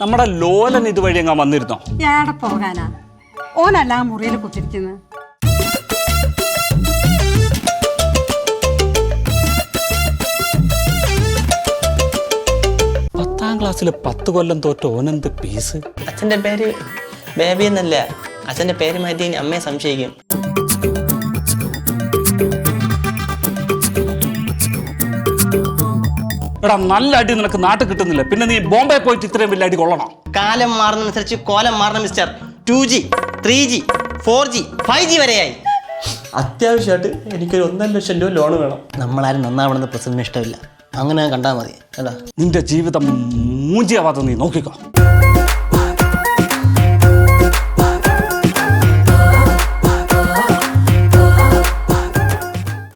നമ്മുടെ ലോലൻ ഇതുവഴി അങ്ങ് വന്നിരുന്നോ? ഞാനവിടെ പോകാനാ. ഓനല്ല ആ മുറിയിൽ കുത്തിരിക്കുന്നത് പത്താം ക്ലാസ്സിൽ പത്ത് കൊല്ലം തോറ്റ ഓനെന്ത് പീസ്? അച്ഛന്റെ പേര് ബേബി എന്നല്ല. അച്ഛന്റെ പേര് മാറ്റി അമ്മയെ സംശയിക്കും. എടാ നല്ല അടി നിനക്ക് നാട്ടിൽ കിട്ടുന്നില്ല. പിന്നെ നീ ബോംബെ പോയിട്ട് ഇത്രയും വലിയ അടി കൊള്ളണം? കാലം മാറുന്നതനുസരിച്ച് കോലം മാറണം mister. Two G three G four G five G വരെയായി. അത്യാവശ്യമായിട്ട് എനിക്കൊരു ഒന്നര ലക്ഷം രൂപ ലോൺ വേണം. നമ്മളാരും നന്നാവണമെന്ന് പ്രസിഡന്റിന് ഇഷ്ടമില്ല. അങ്ങനെ കണ്ടാൽ മതി കേട്ടോ. നിന്റെ ജീവിതം മൂഞ്ചിയാവാതെ നീ നോക്കിക്കോ.